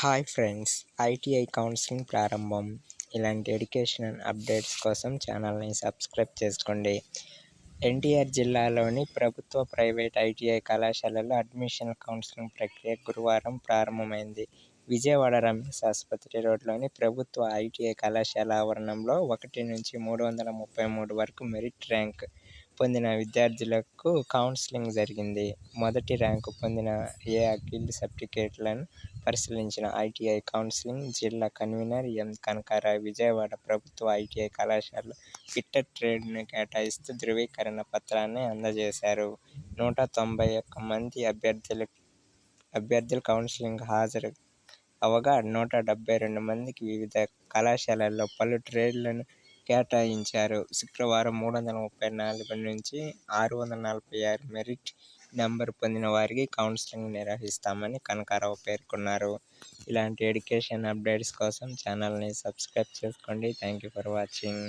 Hi friends ITI counselling ప్రారంభం. ఇలాంటి educational updates కోసం ఛానల్ని సబ్స్క్రైబ్ చేసుకోండి. ఎన్టీఆర్ జిల్లాలోని ప్రభుత్వ ప్రైవేట్ ఐటీఐ కళాశాలలో అడ్మిషన్ కౌన్సిలింగ్ ప్రక్రియ గురువారం ప్రారంభమైంది. విజయవాడ రమేష్ ఆసుపత్రి రోడ్లోని ప్రభుత్వ ఐటీఐ కళాశాల ఆవరణంలో ఒకటి నుంచి మూడు వందల ముప్పై మూడు వరకు మెరిట్ ర్యాంక్ పొందిన విద్యార్థులకు కౌన్సిలింగ్ జరిగింది. మొదటి ర్యాంకు పొందిన ఏ అఖిల్ సర్టిఫికేట్లను పరిశీలించిన ఐటీఐ కౌన్సిలింగ్ జిల్లా కన్వీనర్ ఎం కనకారావు విజయవాడ ప్రభుత్వ ఐటీఐ కళాశాలలో ఫిట్టర్ ట్రేడ్ను కేటాయిస్తూ ధృవీకరణ పత్రాన్ని అందజేశారు. నూట తొంభై ఒక్క మంది అభ్యర్థులు అభ్యర్థులు కౌన్సిలింగ్ హాజరు అవగా నూట డెబ్బై రెండు మందికి వివిధ కళాశాలల్లో పలు ట్రేడ్లను కేటాయించారు. శుక్రవారం మూడు వందల ముప్పై నాలుగు నుంచి ఆరు వందల నలభై ఆరు మెరిట్ నెంబర్ పొందిన వారికి కౌన్సిలింగ్ నిర్వహిస్తామని కనకారావు పేర్కొన్నారు. ఇలాంటి ఎడ్యుకేషన్ అప్డేట్స్ కోసం ఛానల్ని సబ్స్క్రైబ్ చేసుకోండి. Thank you for watching.